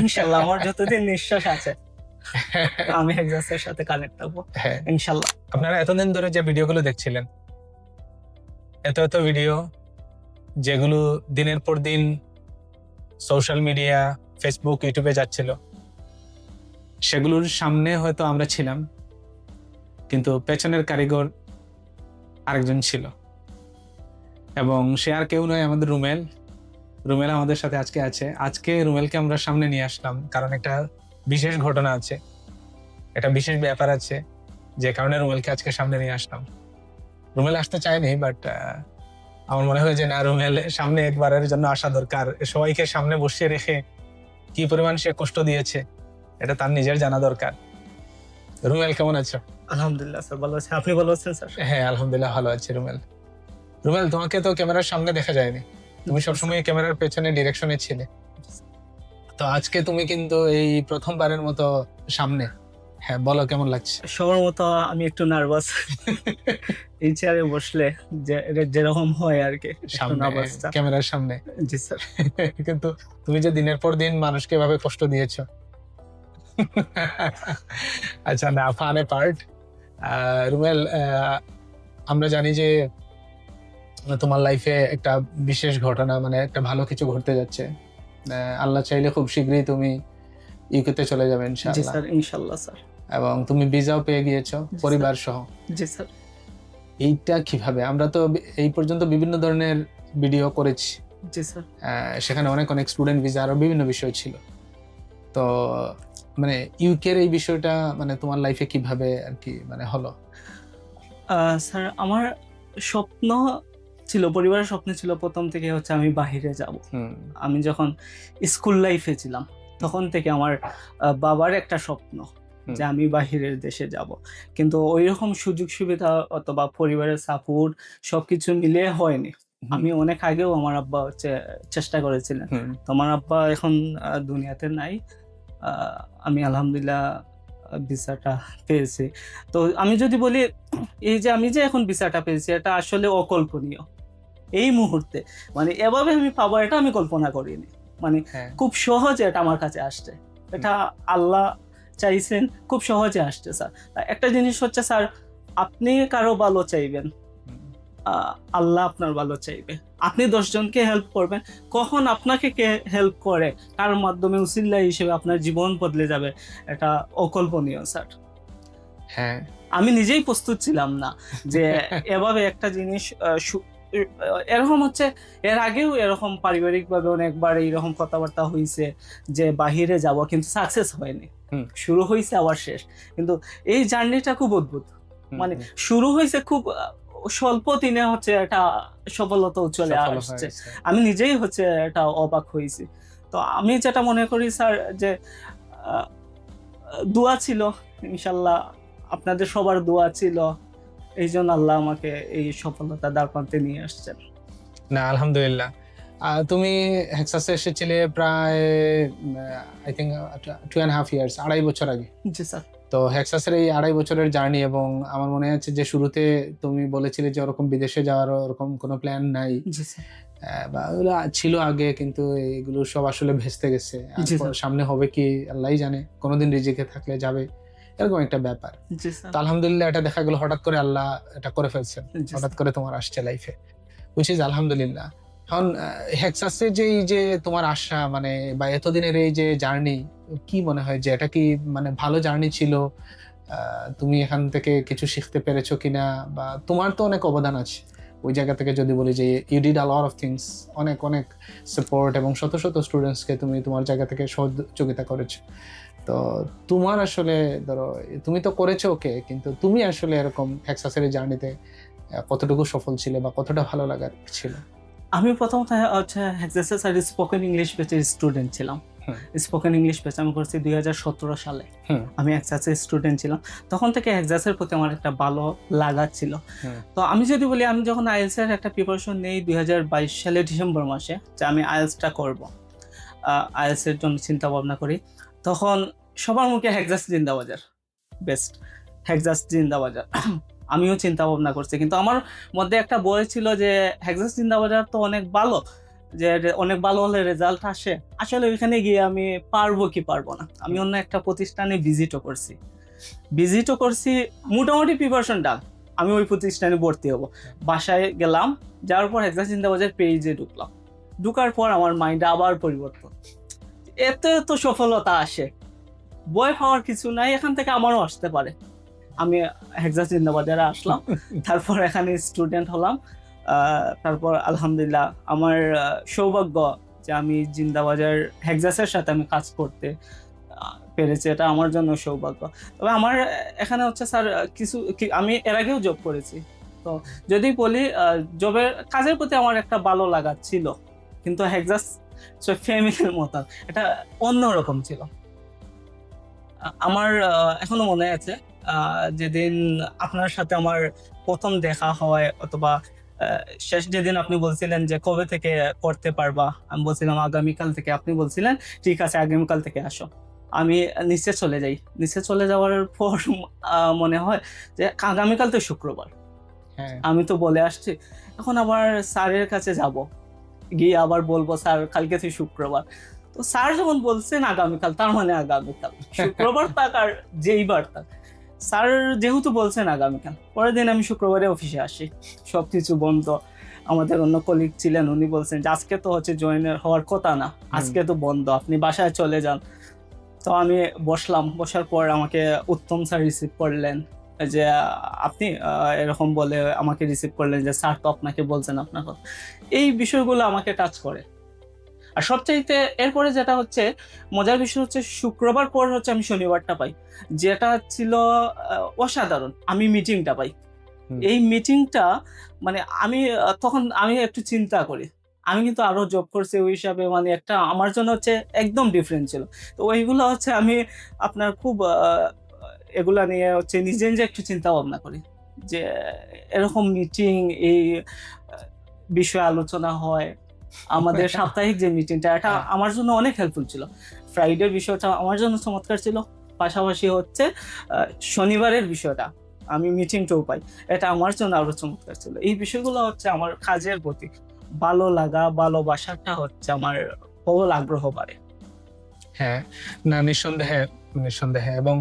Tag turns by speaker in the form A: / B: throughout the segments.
A: ইনশাল্লাহ আমার যতদিন নিঃশ্বাস আছে আমি হেক্সাসের সাথে কানেক্ট থাকব
B: হ্যাঁ।
A: ইনশাল্লাহ।
B: আপনারা এতদিন ধরে যে ভিডিওগুলো দেখছিলেন এত এত ভিডিও যেগুলো দিনের পর দিন সোশ্যাল মিডিয়া ফেসবুক ইউটিউবে যাচ্ছিল সেগুলোর সামনে হয়তো আমরা ছিলাম কিন্তু পেছনের কারিগর আরেকজন ছিল। এবং সে আর কেউ নয় আমাদের রুমেল রুমেল আমাদের সাথে আজকে আছে। আজকে রুমেলকে আমরা সামনে নিয়ে আসলাম কারণ একটা বিশেষ ঘটনা আছে। একটা বিশেষ ব্যাপার আছে যে কারণে রুমেলকে আজকে সামনে নিয়ে আসলাম। রুমেল আসতে চায়নি বাট আমার মনে হয় যে না রুমেল সামনে একবারের জন্য আসা দরকার। সবাইকে সামনে বসিয়ে রেখে কি পরিমাণ সে কষ্ট দিয়েছে এটা তার নিজের জানা দরকার। রুমেল কেমন আছো?
A: আলহামদুলিল্লাহ স্যার ভালো আছে। আপনি ভালো আছেন স্যার?
B: হ্যাঁ আলহামদুলিল্লাহ ভালো আছি রুমেল। রুমেল তোমাকে তো ক্যামেরার সামনে দেখা যায়নি। তুমি সবসময় ক্যামেরার পেছনে ডিরেকশনে ছিলে। তো আজকে তুমি কিন্তু এই প্রথমবারের মতো সামনে। হ্যাঁ বলো কেমন লাগছে?
A: সবার মতো আমি একটু নার্ভাস এই চেয়ারে বসলে যেরকম হয় আর কি
B: সামনে ক্যামেরার সামনে।
A: জি স্যার
B: কিন্তু তুমি যে দিনের পর দিন মানুষকে এভাবে কষ্ট দিয়েছ। আচ্ছা না ফানে পার্ট রুমেল আমরা জানি যে তোমার লাইফে একটা বিশেষ ঘটনা মানে একটা ভালো কিছু ঘটতে যাচ্ছে। আল্লাহ চাইলে খুব শীঘ্রই তুমি ইউকেতে চলে যাবে
A: জি
B: ইনশাআল্লাহ।
A: Sir sir.
B: এবং তুমি ভিসাও পেয়ে গিয়েছো পরিবার সহ
A: জি স্যার।
B: এইটা কীভাবে? আমরা তো এই পর্যন্ত বিভিন্ন ধরনের ভিডিও করেছি।
A: জি স্যার।
B: সেখানে অনেক অনেক স্টুডেন্ট ভিসা আরও বিভিন্ন বিষয় ছিল। তো মানে ইউকের এই বিষয়টা মানে তোমার লাইফে কীভাবে আর কি মানে হলো?
A: স্যার আমার স্বপ্ন ছিল পরিবারের স্বপ্ন ছিল প্রথম থেকে হচ্ছে আমি বাহিরে যাব। আমি যখন স্কুল লাইফে ছিলাম তখন থেকে আমার বাবার একটা স্বপ্ন যে আমি বাহিরের দেশে যাব। কিন্তু ওই রকম সুযোগ সুবিধা অথবা পরিবারের সাপোর্ট সবকিছু মিলে হয়নি। আমি অনেক আগেও আমার আব্বা হচ্ছে চেষ্টা করেছিলেন।
B: হুম,
A: তো আমার আব্বা এখন দুনিয়াতে নাই। আমি আলহামদুলিল্লাহ ভিসাটা পেয়েছি। তো আমি যদি বলি এই যে আমি যে এখন ভিসাটা পেয়েছি এটা আসলে অকল্পনীয়। এই মুহূর্তে। মানে এভাবে আমি পাবো এটা আমি কল্পনা করিনি। মানে
B: হ্যাঁ।
A: খুব সহজে এটা আমার কাছে আসছে। এটা আল্লাহ চাইছেন খুব সহজে আসছে স্যার। একটা জিনিস হচ্ছে স্যার আপনি কারও ভালো চাইবেন? আল্লাহ আপনার ভালো চাইবে। আপনি দশজনকে হেল্প করবেন। কখন আপনাকে কে হেল্প করে? তার মাধ্যমে উসিল্লা হিসেবে আপনার জীবন বদলে যাবে। এটা অকল্পনীয় স্যার।
B: হ্যাঁ।
A: আমি নিজেই প্রস্তুত ছিলাম না যে এভাবে একটা জিনিস আহ, এরকম হচ্ছে এর আগেও এরকম পারিবারিকভাবে অনেকবার এইরকম কথাবার্তা হয়েছে যে বাহিরে যাব কিন্তু সাকসেস হয়নি। শুরু হয়েছে আবার শেষ। কিন্তু এই জার্নিটা খুব অদ্ভুত। মানে শুরু হয়েছে খুব স্বল্প দিনে হচ্ছে এটা সফলতাও চলে আসছে। আমি নিজেই হচ্ছে এটা অবাক হয়েছি তো আমি যেটা মনে করি স্যার যে দোয়া ছিল ইনশাল্লাহ আপনাদের সবার দোয়া ছিল। এই জন্য আল্লাহ আমাকে এই সফলতা দ্বার প্রান্তে নিয়ে আসছেন।
B: না আলহামদুলিল্লাহ। তুমি হেক্সাসে এসেছিলে প্রায় I think two and half years আড়াই বছর আগে।
A: জি স্যার।
B: তো হেক্সাসের এই আড়াই বছরের জার্নি এবং আমার মনে আছে যে শুরুতে তুমি বলেছিলে যে ওরকম বিদেশে যাওয়ার ওরকম কোনো প্ল্যান নাই। বা ছিল আগে কিন্তু এগুলো সব আসলে ভেস্তে গেছে। সামনে হবে কি আল্লাহই জানে। কোনোদিন রিজিকে থাকলে যাবে। এরকম একটা ব্যাপার। তো আলহামদুলিল্লাহ এটা দেখা গেলো হঠাৎ করে আল্লাহ এটা করে ফেলছেন। হঠাৎ করে তোমার আসছে লাইফে উইচ ইজ আলহামদুলিল্লাহ। এখন হেক্সাসে যে এই যে তোমার আশা মানে বা এতদিনের এই যে জার্নি কি মনে হয় যে এটা কি মানে ভালো জার্নি ছিল? তুমি এখান থেকে কিছু শিখতে পেরেছ কিনা? বা তোমার তো অনেক অবদান আছে। ওই জায়গা থেকে যদি বলি যে you did a lot of things অনেক অনেক সাপোর্ট এবং শত শত স্টুডেন্টসকে তুমি তোমার জায়গা থেকে সহযোগিতা করেছ। তো তোমার আসলে ধরো তুমি তো করেছ ওকে কিন্তু তুমি আসলে এরকম হেক্সাসের জার্নিতে কতটুকু সফল ছিলে বা কতটা ভালো লাগার ছিল?
A: আমি প্রথমত হচ্ছে হেক্সাসে স্যার স্পোকেন ইংলিশ ব্যাচের স্টুডেন্ট ছিলাম। স্পোকেন ইংলিশ ব্যাচ আমি করছি দুই হাজার সতেরো সালে। আমি হেক্সাসের স্টুডেন্ট ছিলাম। তখন থেকে হেক্সাসের প্রতি আমার একটা ভালো লাগা ছিল। তো আমি যদি বলি আমি যখন আইএলস এর একটা প্রিপারেশন নেই দুই হাজার বাইশ সালে ডিসেম্বর মাসে যে আমি আইএলসটা করব। আইএলস এর জন্য চিন্তা ভাবনা করি। তখন সবার মুখে হেক্সাস জিন্দাবাজার। বেস্ট। হেক্সাস জিন্দাবাজার। আমিও চিন্তা ভাবনা করছি, কিন্তু আমার মধ্যে একটা বই ছিল যে হেক্সাস জিন্দাবাজার তো অনেক ভালো, যে অনেক ভালো হলে রেজাল্ট আসে। আসলে ওইখানে গিয়ে আমি পারব কি পারব না? আমি অন্য একটা প্রতিষ্ঠানে ভিজিটও করছি। ভিজিটও করছি, মোটামুটি প্রিপারেশন ডান আমি ওই প্রতিষ্ঠানে ভর্তি হব। বাসায় গেলাম, যাওয়ার পর একটা চিন্তা বাজার পেজে ঢুকলাম। ঢুকার পর আমার মাইন্ডে আবার পরিবর্তন। এত এত সফলতা আসে। বই পাওয়ার কিছু নাই এখান থেকে আমারও আসতে পারে। আমি হেক্সা চিন্তাবাজারে আসলাম তারপর এখানে স্টুডেন্ট হলাম। তারপর আলহামদুলিল্লাহ আমার সৌভাগ্য যে আমি জিন্দাবাজার হেক্সাসের সাথে আমি কাজ করতে পেরেছি। এটা আমার জন্য সৌভাগ্য। তবে আমার এখানে হচ্ছে স্যার কিছু আমি এর আগেও জব করেছি। তো যদি বলি জবের কাজের প্রতি আমার একটা ভালো লাগা ছিল। কিন্তু হেক্সাস ফ্যামিলির মতন। এটা অন্যরকম ছিল। আমার এখনও মনে আছে যেদিন আপনার সাথে আমার প্রথম দেখা হয় অথবা শেষ যেদিন আপনি বলছিলেন যে কবে থেকে করতে পারবা? আমি বলছিলাম আগামীকাল থেকে। আপনি বলছিলেন ঠিক আছে আগামীকাল থেকে আসো। আমি নিচে চলে যাই। নিচে চলে যাওয়ার পর মনে হয় যে আগামীকাল তো শুক্রবার।
B: হ্যাঁ।
A: আমি তো বলে আসছি। এখন আবার স্যারের কাছে যাব। গিয়ে আবার বলব স্যার কালকে থেকে শুক্রবার। তো স্যার যখন বলছেন আগামীকাল তার মানে আগামীকাল। শুক্রবার থাক আর যেই বার থাক স্যার যেহেতু বলছেন আগামীকাল পরের দিন আমি শুক্রবারে অফিসে আসি। সব কিছু বন্ধ। আমাদের অন্য কলিগ ছিলেন উনি বলছেন যে আজকে তো হচ্ছে জয়েনের হওয়ার কথা না। আজকে তো বন্ধ। আপনি বাসায় চলে যান। তো আমি বসলাম। বসার পর আমাকে উত্তম স্যার রিসিভ করলেন। যে আপনি এরকম বলে আমাকে রিসিভ করলেন যে স্যার তো আপনাকে বলছেন আপনার কথা এই বিষয়গুলো আমাকে টাচ করে। আর সবচাইতে এরপরে যেটা হচ্ছে মজার বিষয় হচ্ছে শুক্রবার পর হচ্ছে আমি শনিবারটা পাই। যেটা ছিল অসাধারণ। আমি মিটিংটা পাই। এই মিটিংটা মানে আমি তখন আমি একটু চিন্তা করি। আমি কিন্তু আরও জব করছি ওই হিসাবে মানে একটা আমার জন্য হচ্ছে একদম ডিফারেন্ট ছিল। তো ওইগুলো হচ্ছে আমি আপনার খুব এগুলা নিয়ে হচ্ছে নিজে নিজে একটু চিন্তা ভাবনা করি যে এরকম মিটিং এই বিষয়ে আলোচনা হয় আমাদের সাপ্তাহিক যে মিটিংটা এটা
B: হ্যাঁ।
A: আমার জন্য অনেক হেল্পফুল ছিল। ফ্রাইডের বিষয়টা আমার জন্য চমৎকার ছিল পাশাপাশি হচ্ছে শনিবারের বিষয়টা আমি মিটিংটাও পাই এটা আমার জন্য আরও চমৎকার ছিল। এই বিষয়গুলো হচ্ছে আমার কাজের প্রতি ভালো লাগা ভালোবাসাটা হচ্ছে আমার প্রবল আগ্রহ বাড়ে।
B: হ্যাঁ না নিঃসন্দেহে নিঃসন্দেহে এবং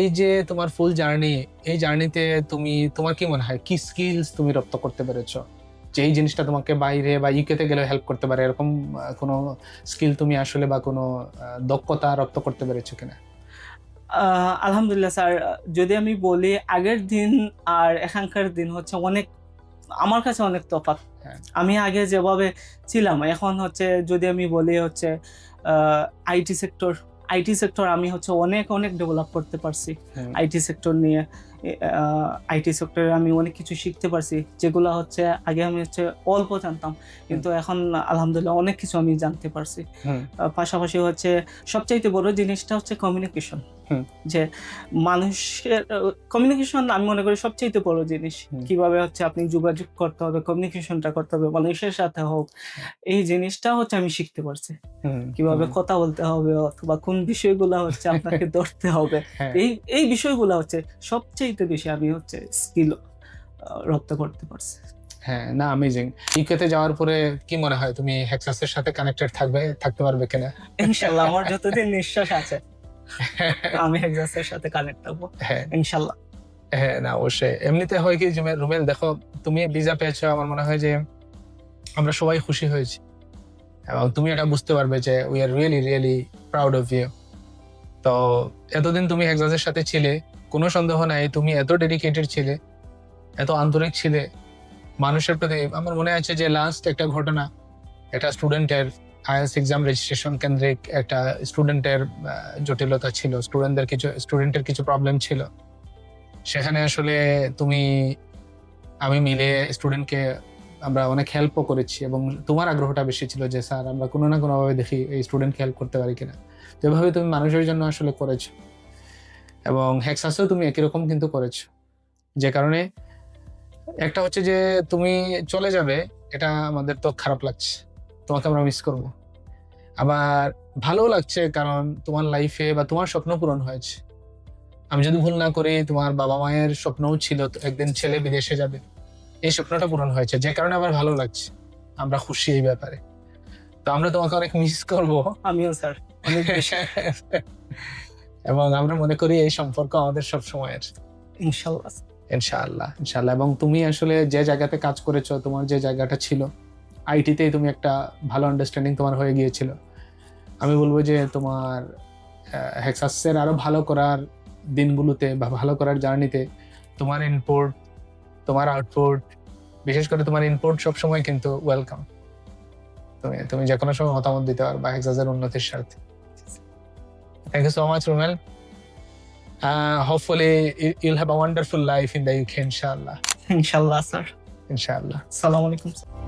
B: এই যে তোমার ফুল জার্নি এই জার্নিতে তুমি তোমার কি মনে হয়? কি স্কিলস তুমি রপ্ত করতে পেরেছ? যে এই জিনিসটা তোমাকে বাইরে বা ইউকেতে গেলে হেল্প করতে পারে এরকম কোনো স্কিল তুমি আসলে বা কোনো দক্ষতা রপ্ত করতে পেরেছ কিনা?
A: আলহামদুলিল্লাহ স্যার যদি আমি বলি আগের দিন আর এখানকার দিন হচ্ছে অনেক আমার কাছে অনেক তফাৎ।
B: হ্যাঁ।
A: আমি আগে যেভাবে ছিলাম এখন হচ্ছে যদি আমি বলি হচ্ছে আইটি সেক্টর আইটি সেক্টর আমি হচ্ছে অনেক অনেক ডেভেলপ করতে পারছি। আইটি সেক্টর নিয়ে। আইটি সেক্টরে আমি অনেক কিছু শিখতে পারছি যেগুলো হচ্ছে আগে আমি হচ্ছে অল্প জানতাম কিন্তু এখন আলহামদুলিল্লাহ অনেক কিছু আমি জানতে পারছি। পাশাপাশি হচ্ছে সবচাইতে বড় জিনিসটা হচ্ছে কমিউনিকেশন যে মানুষের কমিউনিকেশন আমি মনে করি সবচাইতে বড় জিনিস। কীভাবে হচ্ছে আপনি যোগাযোগ করতে হবে কমিউনিকেশনটা করতে হবে মানুষের সাথে হোক এই জিনিসটা হচ্ছে আমি শিখতে পারছি। কীভাবে কথা বলতে হবে অথবা কোন বিষয়গুলো হচ্ছে আপনাকে ধরতে হবে
B: হ্যাঁ,
A: এই এই বিষয়গুলো হচ্ছে সবচাইতে বেশি আমি হচ্ছে স্কিল রপ্ত করতে পারছি।
B: হ্যাঁ না অ্যামেজিং ইউকেতে যাওয়ার পরে কি মনে হয় তুমি হেক্সাসের সাথে কানেক্টেড থাকবে থাকতে পারবে কিনা?
A: ইনশাল্লাহ আমার যতদিন নিঃশ্বাস আছে আমি এক্সাসের সাথে কানেক্ট থাকব
B: হ্যাঁ।
A: ইনশাল্লাহ।
B: হ্যাঁ না অবশ্যই। এমনিতে হয় কি যে রুমেল দেখো তুমি ভিসা পেয়েছ আমার মনে হয় যে আমরা সবাই খুশি হয়েছি। এবং তুমি এটা বুঝতে পারবে যে we are really really proud of you তো এতদিন তুমি হেক্সাসের সাথে ছিলে কোনো সন্দেহ নাই, তুমি এত ডেডিকেটেড ছিলে, এত আন্তরিক ছিলে। মানুষের প্রতি আমার মনে আছে যে লাস্ট একটা ঘটনা, একটা স্টুডেন্টের আইএস এক্সাম রেজিস্ট্রেশন কেন্দ্রিক একটা স্টুডেন্টের জটিলতা ছিল স্টুডেন্টদের কিছু স্টুডেন্টের কিছু প্রবলেম ছিল। সেখানে আসলে তুমি, আমি মিলে স্টুডেন্টকে আমরা অনেক হেল্পও করেছি এবং তোমার আগ্রহটা বেশি ছিল যে, স্যার, আমরা কোনো না কোনোভাবে দেখি এই স্টুডেন্টকে হেল্প করতে পারি কিনা। তো এভাবে তুমি মানুষের জন্য আসলে করেছ। এবং হেক্সাসেও তুমি একই রকম কিন্তু করেছ। যে কারণে একটা হচ্ছে যে তুমি চলে যাবে এটা আমাদের তো খারাপ লাগছে। তোমাকে আমরা মিস করব। আবার ভালো লাগছে কারণ তোমার লাইফে বা তোমার স্বপ্ন পূরণ হয়েছে। আমি যদি ভুল না করি তোমার বাবা মায়ের স্বপ্নও ছিল তো একদিন ছেলে বিদেশে যাবে। এই স্বপ্নটা পূরণ হয়েছে যে কারণে আবার ভালো লাগছে। আমরা খুশি এই ব্যাপারে। তো আমরা তোমাকে অনেক মিস করব।
A: আমিও স্যার। অনেক বেশি।
B: এবং আমরা মনে করি এই সম্পর্ক আমাদের সব সময়ের।
A: ইনশাল্লাহ।
B: ইনশাআল্লাহ ইনশাআল্লাহ। এবং তুমি আসলে যে জায়গাতে কাজ করেছ তোমার যে জায়গাটা ছিল আইটিতেই তুমি একটা ভালো আন্ডারস্ট্যান্ডিং তোমার হয়ে গিয়েছিল। আমি বলব যে তোমার হেক্সাসের আরও ভালো করার দিনগুলোতে বা ভালো করার জার্নিতে তোমার ইনপুট তোমার আউটপুট বিশেষ করে তোমার ইনপুট সবসময় কিন্তু ওয়েলকাম তুমি তুমি যে কোনো সময় মতামত দিতে পারবা হেক্সাসের উন্নতির স্বার্থে। Thank you so much, Rumel Uh, hopefully, you- you'll have a wonderful life in the UK, inshallah.
A: Inshallah, sir.
B: Inshallah.
A: আলাইকুম স্যার